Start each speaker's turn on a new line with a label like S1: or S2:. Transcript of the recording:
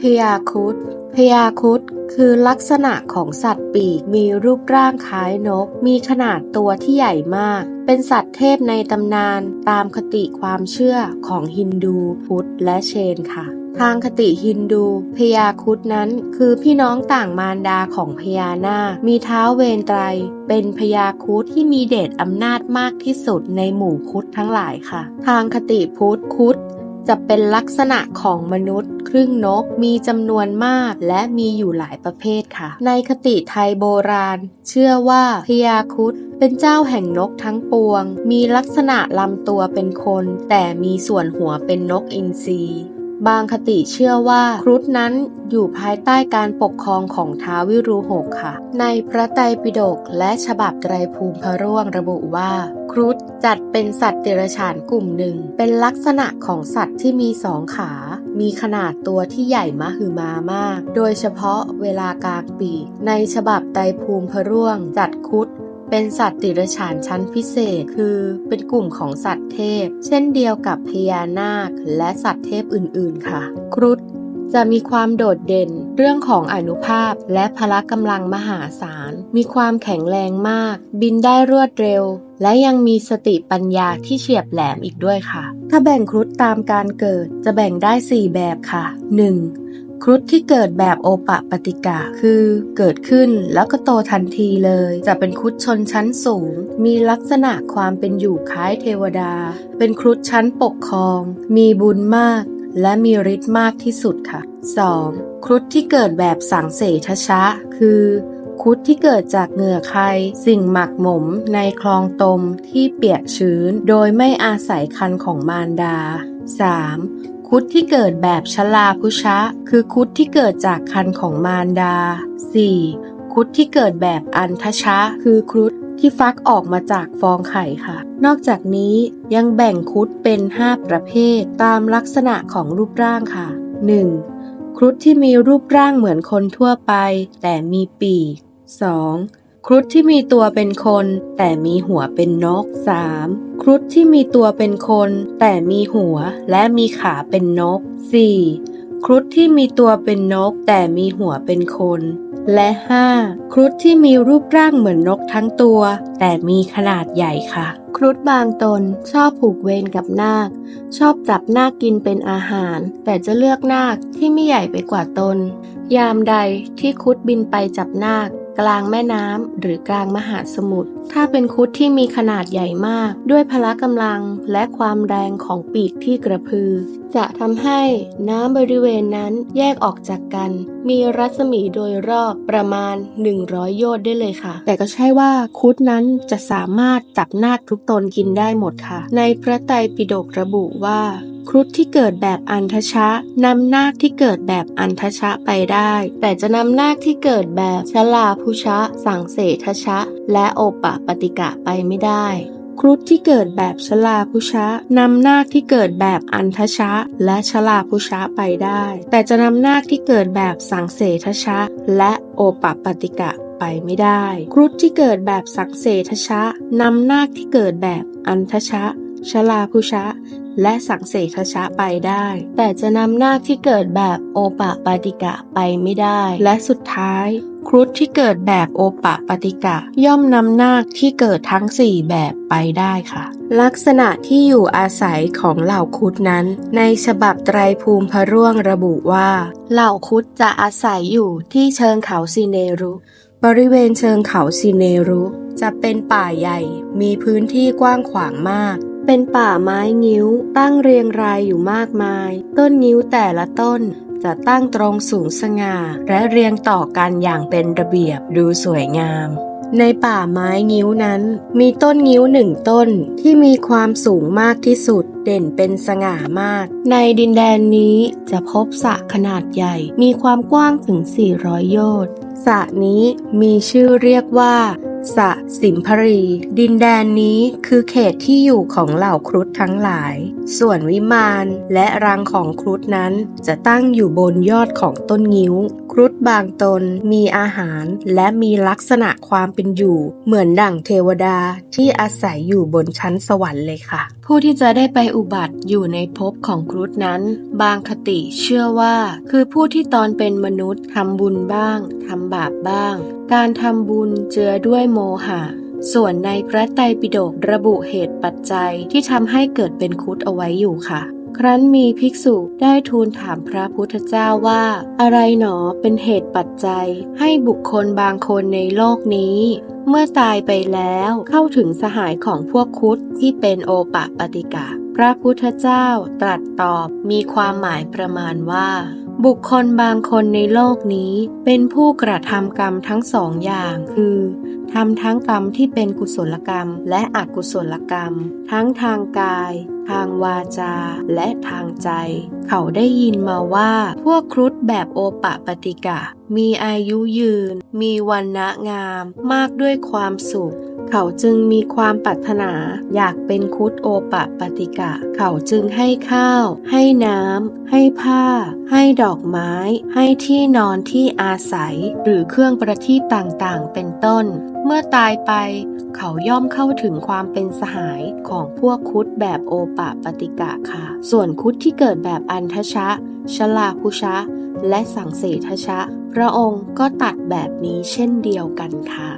S1: พยาครุฑพยาครุฑคือลักษณะของสัตว์ปีกมีรูปร่างคล้ายนก มีขนาดตัวที่ใหญ่มาก เป็นสัตว์เทพในตำนานตามคติความเชื่อของฮินดูพุทธและเชนค่ะ ทางคติฮินดูพญาครุฑนั้นคือพี่น้องต่างมารดาของพญานาค มีเท้าเวนไตร เป็นพญาครุฑที่มีเดชอำนาจมากที่สุดในหมู่ครุฑทั้งหลายค่ะ ทางคติพุทธครุฑ จะเป็นลักษณะของมนุษย์ ครึ่งนกมีจำนวนมากและมีอยู่หลายประเภทค่ะ ในคติไทยโบราณ เชื่อว่าพยาคุดเป็นเจ้าแห่งนกทั้งปวง มีลักษณะลำตัวเป็นคน แต่มีส่วนหัวเป็นนกอินทรี บางคติเชื่อว่าครุฑนั้นอยู่ภายใต้การปกครองของท้าววิรูหกค่ะ ในพระไตรปิฎกและฉบับไตรภูมิพระร่วงระบุว่า ครุฑจัดเป็นสัตว์เดรัจฉานกลุ่มหนึ่ง เป็นลักษณะของสัตว์ที่มีสองขา มีขนาดตัวที่ใหญ่มหึมามาก โดยเฉพาะเวลากลางปี ในฉบับไตรภูมิพระร่วงจัดครุฑ เป็นสัตว์ติรฉานชั้นพิเศษ คือเป็นกลุ่มของสัตว์เทพ เช่นเดียวกับพญานาคและสัตว์เทพอื่นๆ ค่ะ ครุฑจะมีความโดดเด่นเรื่องของอนุภาพและพละกำลังมหาศาล มีความแข็งแรงมาก บินได้รวดเร็ว และยังมีสติปัญญาที่เฉียบแหลมอีกด้วยค่ะ ถ้าแบ่งครุฑตามการเกิดจะแบ่งได้ 4 แบบค่ะ 1. ครุฑที่เกิดแบบโอปะปฏิกะ คือเกิดขึ้นแล้วก็โตทันทีเลย จะเป็นครุฑชนชั้นสูง มีลักษณะความเป็นอยู่คล้ายเทวดา เป็นครุฑชั้นปกครอง มีบุญมาก และมีฤทธิ์มากที่สุดค่ะ 2. ครุฑที่เกิดแบบสังเสทชะ คือครุฑที่เกิดจากเหงื่อใคร สิ่งหมักหมมในคลองตมที่เปียกชื้น โดยไม่อาศัยคันของมารดา 3. ครุฑที่เกิดแบบชลาพุชะ คือครุฑที่เกิดจากคันของมารดา 4. ครุฑที่เกิดแบบอันทชะ คือครุฑที่ฟักออกมาจากฟองไข่ค่ะ นอกจากนี้ยังแบ่งครุฑเป็น 5 ประเภท ตามลักษณะของรูปร่างค่ะ 1. ครุฑที่มีรูปร่างเหมือนคนทั่วไป แต่มีปีก 2. ครุฑที่มีตัวเป็นคน แต่มีหัวเป็นนก 3. ครุฑที่มีตัวเป็นคน แต่มีหัวและมีขาเป็นนก 4. ครุฑที่มีตัวเป็นนก แต่มีหัวเป็นคน และ 5. ครุฑที่มีรูปร่างเหมือนนกทั้งตัว แต่มีขนาดใหญ่ค่ะ ครุฑบางตนชอบผูกเวรกับนาค ชอบจับนาคกินเป็นอาหาร แต่จะเลือกนาคที่ไม่ใหญ่ไปกว่าตน ยามใดที่ครุฑบินไปจับนาค กลางแม่น้ำหรือกลางมหาสมุทร ถ้าเป็นครุฑที่มีขนาดใหญ่มาก ด้วยพละกำลังและความแรงของปีกที่กระพือ จะทำให้น้ำบริเวณนั้นแยกออกจากกัน มีรัศมีโดยรอบประมาณ 100 โยชน์ได้เลยค่ะ แต่ก็ใช่ว่าครุฑนั้นจะสามารถจับนาคทุกตนกินได้หมดค่ะ ในพระไตรปิฎกระบุว่า ครุฑที่เกิดแบบอันทชะนำนาคที่เกิดแบบอันทชะไปได้ แต่จะนำนาคที่เกิดแบบชลาพุชะ สังเสทชะ และโอปะปฏิกะไปไม่ได้ครุฑที่เกิดแบบชลาพุชะนำนาคที่เกิดแบบอันทชะ และชลาพุชะไปได้ แต่จะนำนาคที่เกิดแบบสังเสทชะ และโอปะปฏิกะไปไม่ได้ ครุฑที่เกิดแบบสังเสทชะนำนาคที่เกิดแบบอันทชะ ชลาพุชะ และสังเสทชะไปได้ แต่จะนำนาคที่เกิดแบบโอปะปาติกะไปไม่ได้ และสุดท้ายครุฑที่เกิดแบบโอปะปาติกะ ย่อมนำนาคที่เกิดทั้ง 4 แบบไปได้ค่ะ ลักษณะที่อยู่อาศัยของเหล่าครุฑนั้น ในฉบับไตรภูมิพระร่วงระบุว่า เหล่าครุฑจะอาศัยอยู่ที่เชิงเขาซีเนรุ บริเวณเชิงเขาซีเนรุ จะเป็นป่าใหญ่ มีพื้นที่กว้างขวางมาก เป็นป่าไม้งิ้ว ตั้งเรียงรายอยู่มากมาย ต้นงิ้วแต่ละต้นจะตั้งตรงสูงสง่า และเรียงต่อกันอย่างเป็นระเบียบดูสวยงาม ในป่าไม้งิ้วนั้น มีต้นงิ้วหนึ่งต้นที่มีความสูงมากที่สุด เด่นเป็นสง่ามาก ในดินแดนนี้จะพบสระขนาดใหญ่ มีความกว้างถึง 400 โยชน์สระนี้มีชื่อเรียกว่า สะสิมพรี ดินแดนนี้คือเขตที่อยู่ของเหล่าครุฑทั้งหลาย ส่วนวิมานและรังของครุฑนั้นจะตั้งอยู่บนยอดของต้นงิ้ว รุฑบางตนมีอาหารและมีลักษณะความเป็นอยู่ เหมือนดั่งเทวดาที่อาศัยอยู่บนชั้นสวรรค์เลยค่ะ ผู้ที่จะได้ไปอุบัติอยู่ในภพของครุฑนั้น บางคติเชื่อว่า คือผู้ที่ตอนเป็นมนุษย์ทำบุญบ้างทำบาปบ้าง การทำบุญเจือด้วยโมหะส่วนในพระไตรปิฎกระบุเหตุปัจจัยที่ทำให้เกิดเป็นครุฑเอาไว้อยู่ค่ะ ครั้นมีภิกษุได้ทูลถามพระพุทธเจ้าว่า อะไรหนอเป็นเหตุปัจจัย ให้บุคคลบางคนในโลกนี้ เมื่อตายไปแล้วเข้าถึงสหายของพวกครุฑที่เป็นโอปะปฏิกะ พระพุทธเจ้าตรัสตอบมีความหมายประมาณว่า บุคคลบางคนในโลกนี้เป็นผู้กระทำกรรมทั้งสองอย่างคือ ทำทั้งกรรมที่เป็นกุศลกรรม และอกุศลกรรม ทั้งทางกาย ทางวาจา และทางใจ เขาได้ยินมาว่า พวกครุฑแบบโอปะปฏิกะ มีอายุยืน มีวันณะงาม มากด้วยความสุข เขาจึงมีความปรารถนาอยากเป็นคุดโอปะปฏิกะ เขาจึงให้ข้าว ให้น้ำให้ผ้า ให้ดอกไม้ ให้ที่นอนที่อาศัย หรือเครื่องประทีปต่างๆ เป็นต้น เมื่อตายไป เขาย่อมเข้าถึงความเป็นสหายของพวกคุดแบบโอปะปฏิกะค่ะ ส่วนคุดที่เกิดแบบอันทชะ ชลาคุชะ และสังเสทชะ พระองค์ก็ตัดแบบนี้เช่นเดียวกันค่ะ